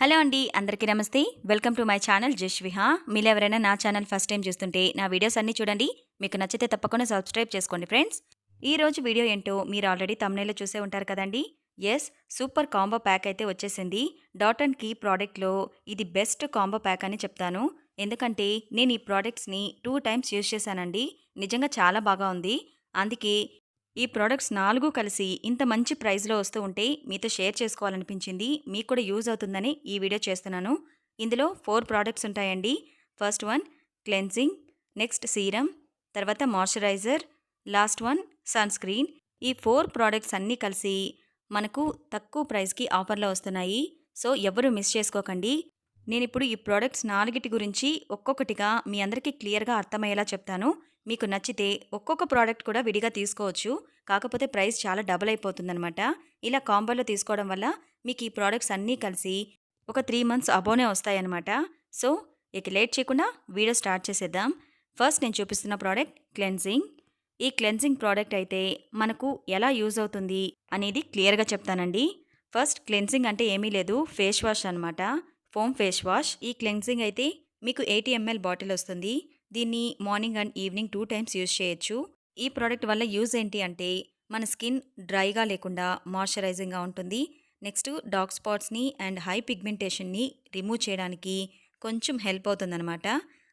Hello అండి అందరికీ నమస్తే. వెల్కమ్ టు మై ఛానల్ జస్విహ మీరు ఎవరైనా నా ఛానల్ ఫస్ట్ టైం చూస్తుంటే నా వీడియోస్ అన్నీ చూడండి. మీకు నచ్చితే తప్పకుండా సబ్స్క్రైబ్ చేసుకోండి ఫ్రెండ్స్. ఈ రోజు వీడియో ఏంటో మీరు ఆల్రెడీ తమ్నేలో చూసే ఉంటారు కదండి. ఎస్ సూపర్ కాంబో ప్యాక్ అయితే వచ్చేసింది. డాట్ అండ్ కీ ప్రోడక్ట్లో ఇది బెస్ట్ కాంబో ప్యాక్ అని చెప్తాను. ఎందుకంటే నేను ఈ ప్రోడక్ట్స్ని టూ టైమ్స్ యూజ్ చేశానండి. నిజంగా చాలా బాగా ఉంది. అందుకే ఈ ప్రోడక్ట్స్ నాలుగు కలిసి ఇంత మంచి ప్రైస్లో వస్తూ ఉంటే మీతో షేర్ చేసుకోవాలనిపించింది మీకు కూడా యూజ్ అవుతుందని ఈ వీడియో చేస్తున్నాను. ఇందులో ఫోర్ ప్రోడక్ట్స్ ఉంటాయండి. First one cleansing next serum తర్వాత moisturiser last one sunscreen ఈ ఫోర్ ప్రోడక్ట్స్ అన్నీ కలిసి మనకు తక్కువ ప్రైస్కి ఆఫర్లో వస్తున్నాయి. సో ఎవరు మిస్ చేసుకోకండి. నేను ఇప్పుడు ఈ ప్రోడక్ట్స్ నాలుగిటి గురించి ఒక్కొక్కటిగా మీ అందరికీ క్లియర్గా అర్థమయ్యేలా చెప్తాను. మీకు నచ్చితే ఒక్కొక్క ప్రోడక్ట్ కూడా విడిగా తీసుకోవచ్చు. కాకపోతే ప్రైస్ చాలా డబుల్ అయిపోతుందన్నమాట. ఇలా కాంబోలో తీసుకోవడం వల్ల మీకు ఈ ప్రోడక్ట్స్ అన్నీ కలిసి ఒక త్రీ మంత్స్ అబోనే వస్తాయన్నమాట. సో ఇక లేట్ చేయకుండా వీడియో స్టార్ట్ చేసేద్దాం. ఫస్ట్ నేను చూపిస్తున్న ప్రోడక్ట్ క్లెన్జింగ్ ఈ క్లెన్జింగ్ ప్రోడక్ట్ అయితే మనకు ఎలా యూజ్ అవుతుంది అనేది క్లియర్గా చెప్తానండి. ఫస్ట్ క్లెన్జింగ్ అంటే ఏమీ లేదు. ఫేస్ వాష్ అనమాట ఫోమ్ ఫేస్ వాష్. ఈ క్లెన్జింగ్ అయితే మీకు ఎయిటీ ఎంఎల్ బాటిల్ వస్తుంది. దీన్ని morning and evening two times use చేయొచ్చు. ఈ ప్రోడక్ట్ వల్ల యూజ్ ఏంటి అంటే మన స్కిన్ డ్రైగా లేకుండా మాయిశ్చరైజింగ్గా ఉంటుంది. నెక్స్ట్ డార్క్ స్పాట్స్ని అండ్ హై పిగ్మెంటేషన్ని రిమూవ్ చేయడానికి కొంచెం హెల్ప్ అవుతుందన్నమాట.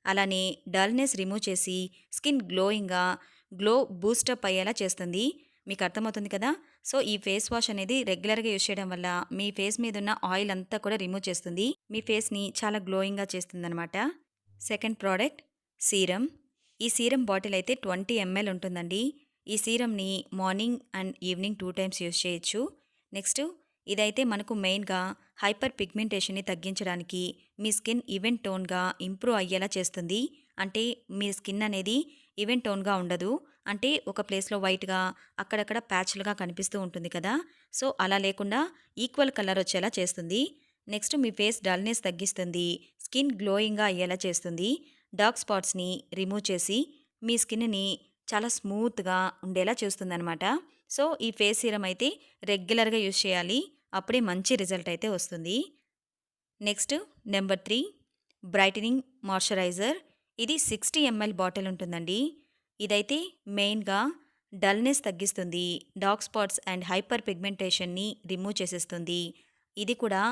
అలానే డల్నెస్ రిమూవ్ చేసి స్కిన్ గ్లోయింగ్గా గ్లో బూస్టప్ అయ్యేలా చేస్తుంది. మీకు అర్థమవుతుంది కదా? సో ఈ ఫేస్ వాష్ అనేది రెగ్యులర్గా యూజ్ చేయడం వల్ల మీ ఫేస్ మీద ఉన్న ఆయిల్ అంతా కూడా రిమూవ్ చేస్తుంది. మీ ఫేస్ని చాలా గ్లోయింగ్గా చేస్తుంది సెకండ్ ప్రోడక్ట్ సీరం. ఈ సీరం బాటిల్ అయితే ట్వంటీ ఎంఎల్ ఉంటుందండి. ఈ సీరంని morning and evening two times use చేయొచ్చు. నెక్స్ట్ ఇదైతే మనకు మెయిన్గా హైపర్ పిగ్మెంటేషన్ని తగ్గించడానికి మీ స్కిన్ ఈవెంట్ టోన్గా ఇంప్రూవ్ అయ్యేలా చేస్తుంది. అంటే మీ స్కిన్ అనేది ఈవెంట్ టోన్గా ఉండదు. అంటే ఒక ప్లేస్లో వైట్గా అక్కడక్కడ ప్యాచ్లుగా కనిపిస్తూ ఉంటుంది కదా. సో అలా లేకుండా ఈక్వల్ కలర్ వచ్చేలా చేస్తుంది. నెక్స్ట్ మీ ఫేస్ డల్నెస్ తగ్గిస్తుంది. స్కిన్ గ్లోయింగ్గా అయ్యేలా చేస్తుంది. డార్క్ స్పాట్స్ని రిమూవ్ చేసి మీ స్కిన్ని చాలా స్మూత్గా ఉండేలా చేస్తుందనమాట సో ఈ ఫేస్ సీరం అయితే రెగ్యులర్గా యూజ్ చేయాలి. అప్పుడే మంచి రిజల్ట్ అయితే వస్తుంది. Next number three brightening moisturiser. ఇది సిక్స్టీ ఎంఎల్ బాటిల్ ఉంటుందండి. ఇదైతే మెయిన్గా డల్నెస్ తగ్గిస్తుంది. డార్క్ స్పాట్స్ అండ్ హైపర్ పిగ్మెంటేషన్ని రిమూవ్ చేసేస్తుంది. ఇది కూడా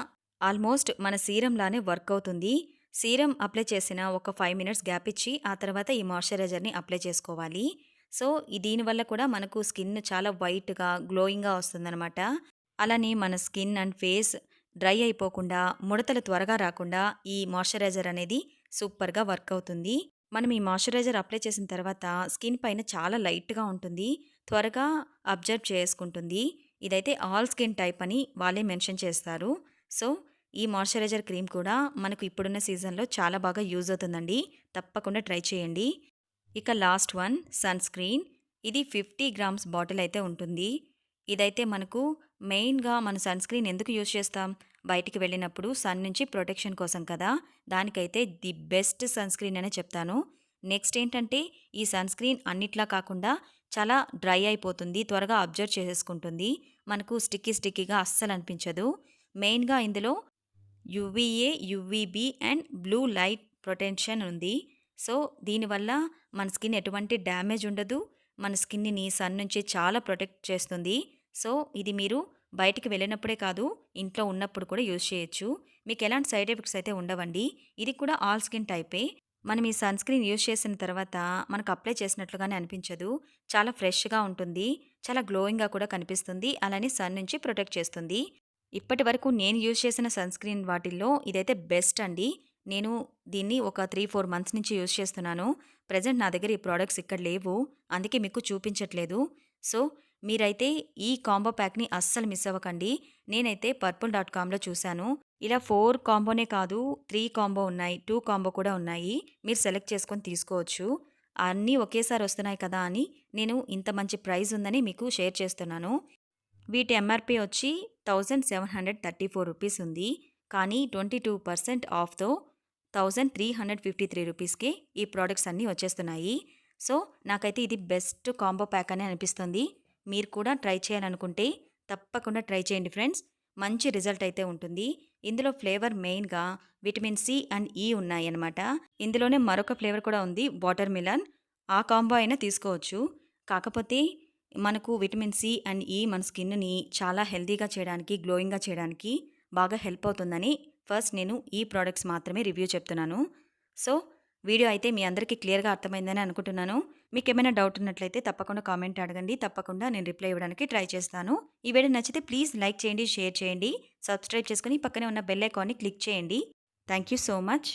ఆల్మోస్ట్ మన సీరంలానే వర్క్ అవుతుంది. సీరం అప్లై చేసిన ఒక ఫైవ్ మినిట్స్ గ్యాప్ ఇచ్చి ఆ తర్వాత ఈ మాయిశ్చరైజర్ని అప్లై చేసుకోవాలి. సో దీనివల్ల కూడా మనకు స్కిన్ చాలా వైట్గా గ్లోయింగ్గా వస్తుందన్నమాట. అలానే మన స్కిన్ అండ్ ఫేస్ డ్రై అయిపోకుండా ముడతలు త్వరగా రాకుండా ఈ మాయిశ్చరైజర్ అనేది సూపర్గా వర్క్ అవుతుంది. మనం ఈ మాయిశ్చరైజర్ అప్లై చేసిన తర్వాత స్కిన్ పైన చాలా లైట్గా ఉంటుంది. త్వరగా అబ్జర్వ్ చేసుకుంటుంది. ఇదైతే ఆల్ స్కిన్ టైప్ అని వాళ్ళే మెన్షన్ చేస్తారు. సో ఈ మాయిశ్చరైజర్ క్రీమ్ కూడా మనకు ఇప్పుడున్న సీజన్లో చాలా బాగా యూజ్ అవుతుందండి. తప్పకుండా ట్రై చేయండి. ఇక లాస్ట్ వన్ సన్ స్క్రీన్. ఇది ఫిఫ్టీ గ్రామ్స్ బాటిల్ అయితే ఉంటుంది. ఇదైతే మనకు మెయిన్గా మన సన్ స్క్రీన్ ఎందుకు యూజ్ చేస్తాం? బయటికి వెళ్ళినప్పుడు సన్ నుంచి ప్రొటెక్షన్ కోసం కదా? దానికైతే ది బెస్ట్ సన్ స్క్రీన్ అనే చెప్తాను. నెక్స్ట్ ఏంటంటే ఈ సన్ స్క్రీన్ అన్నిట్లా కాకుండా చాలా డ్రై అయిపోతుంది త్వరగా అబ్జర్వ్ చేసేసుకుంటుంది. మనకు స్టిక్కీ స్టిక్కీగా అస్సలు అనిపించదు. మెయిన్గా ఇందులో UVA UVB and blue light protection ఉంది. సో దీనివల్ల మన స్కిన్ ఎటువంటి డ్యామేజ్ ఉండదు. మన స్కిన్ని సన్ నుంచి చాలా ప్రొటెక్ట్ చేస్తుంది. సో ఇది మీరు బయటికి వెళ్ళినప్పుడే కాదు ఇంట్లో ఉన్నప్పుడు కూడా యూజ్ చేయొచ్చు. మీకు ఎలాంటి సైడ్ ఎఫెక్ట్స్ అయితే ఉండవండి. ఇది కూడా ఆల్ స్కిన్ టైపే. మనం ఈ సన్ స్క్రీన్ యూజ్ చేసిన తర్వాత మనకు అప్లై చేసినట్లుగానే అనిపించదు. చాలా ఫ్రెష్గా ఉంటుంది. చాలా గ్లోయింగ్గా కూడా కనిపిస్తుంది. అలానే సన్ నుంచి ప్రొటెక్ట్ చేస్తుంది. ఇప్పటి వరకు నేను యూజ్ చేసిన సన్ స్క్రీన్ వాటిల్లో ఇదైతే బెస్ట్ అండి. నేను దీన్ని ఒక త్రీ ఫోర్ మంత్స్ నుంచి యూజ్ చేస్తున్నాను. ప్రజెంట్ నా దగ్గర ఈ ప్రోడక్ట్స్ ఇక్కడ లేవు. అందుకే మీకు చూపించట్లేదు. సో మీరైతే ఈ కాంబో ప్యాక్ని అస్సలు మిస్ అవ్వకండి. నేనైతే పర్పుల్ డాట్ కామ్లో చూశాను. ఇలా ఫోర్ కాంబోనే కాదు త్రీ కాంబో ఉన్నాయి టూ కాంబో కూడా ఉన్నాయి. మీరు సెలెక్ట్ చేసుకొని తీసుకోవచ్చు. అన్నీ ఒకేసారి వస్తున్నాయి కదా అని నేను ఇంత మంచి ప్రైజ్ ఉందని మీకు షేర్ చేస్తున్నాను. వీటి ఎంఆర్పి వచ్చి thousand seven hundred thirty four rupees ఉంది. కానీ twenty two percent ఆఫ్తో thousand three hundred fifty three రూపీస్కి ఈ ప్రోడక్ట్స్ అన్నీ వచ్చేస్తున్నాయి. సో నాకైతే ఇది బెస్ట్ కాంబో ప్యాక్ అని అనిపిస్తుంది. మీరు కూడా ట్రై చేయాలనుకుంటే తప్పకుండా ట్రై చేయండి ఫ్రెండ్స్ మంచి రిజల్ట్ అయితే ఉంటుంది. ఇందులో ఫ్లేవర్ మెయిన్గా విటమిన్ సి అండ్ ఈ ఉన్నాయన్నమాట ఇందులోనే మరొక ఫ్లేవర్ కూడా ఉంది వాటర్ మిలన్ ఆ కాంబో అయినా తీసుకోవచ్చు. కాకపోతే మనకు విటమిన్ సి అండ్ ఈ మన స్కిన్ని చాలా హెల్తీగా చేయడానికి గ్లోయింగ్గా చేయడానికి బాగా హెల్ప్ అవుతుందని ఫస్ట్ నేను ఈ ప్రోడక్ట్స్ మాత్రమే రివ్యూ చెప్తున్నాను. సో వీడియో అయితే మీ అందరికీ క్లియర్గా అర్థమైందని అనుకుంటున్నాను. మీకు ఏమైనా డౌట్ ఉన్నట్లయితే తప్పకుండా కామెంట్ అడగండి. తప్పకుండా నేను రిప్లై ఇవ్వడానికి ట్రై చేస్తాను. ఈ వీడియో నచ్చితే ప్లీజ్ లైక్ చేయండి షేర్ చేయండి. సబ్స్క్రైబ్ చేసుకుని పక్కనే ఉన్న బెల్ ఐకాన్ని క్లిక్ చేయండి. Thank you so much.